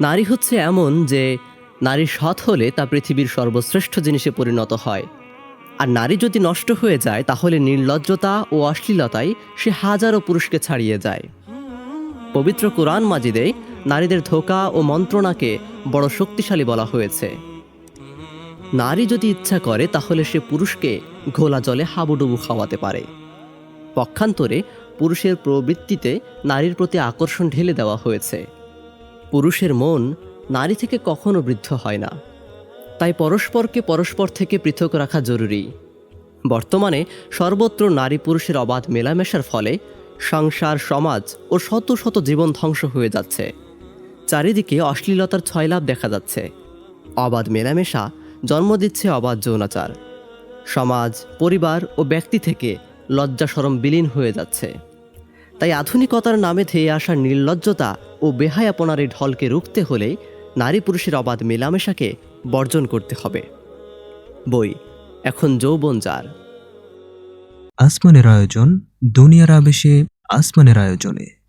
নারী হচ্ছে এমন যে নারী সৎ হলে তা পৃথিবীর সর্বশ্রেষ্ঠ জিনিসে পরিণত হয়। আর নারী যদি নষ্ট হয়ে যায়, তাহলে নির্লজ্জতা ও অশ্লীলতায় সে হাজারো পুরুষকে ছাড়িয়ে যায়। পবিত্র কোরআন মাজিদে নারীদের ধোকা ও মন্ত্রণাকে বড় শক্তিশালী বলা হয়েছে। নারী যদি ইচ্ছা করে, তাহলে সে পুরুষকে ঘোলা জলে হাবুডুবু খাওয়াতে পারে। পক্ষান্তরে পুরুষের প্রবৃত্তিতে নারীর প্রতি আকর্ষণ ঢেলে দেওয়া হয়েছে। পুরুষের মন নারী থেকে কখনো বৃদ্ধ হয় না। তাই পরস্পরকে পরস্পর থেকে পৃথক রাখা জরুরি। বর্তমানে সর্বত্র নারী পুরুষের অবাধ মেলামেশার ফলে সংসার, সমাজ ও শত শত জীবন ধ্বংস হয়ে যাচ্ছে। চারিদিকে অশ্লীলতার ছয়লাভ দেখা যাচ্ছে। অবাধ মেলামেশা জন্ম দিচ্ছে অবাধ যৌনাচার। সমাজ, পরিবার ও ব্যক্তি থেকে লজ্জা সরম বিলীন হয়ে যাচ্ছে। তাই আধুনিকতার নামে ধেয়ে আসা নির্লজ্জতা ও বেহায়াপনার এই ঢলকে রুখতে হলে নারী পুরুষের অবাধ মেলামেশাকে বর্জন করতে হবে। বই, এখন যৌবন যার। আসমানের আয়োজন, দুনিয়ার আবেশে আসমানের আয়োজনে।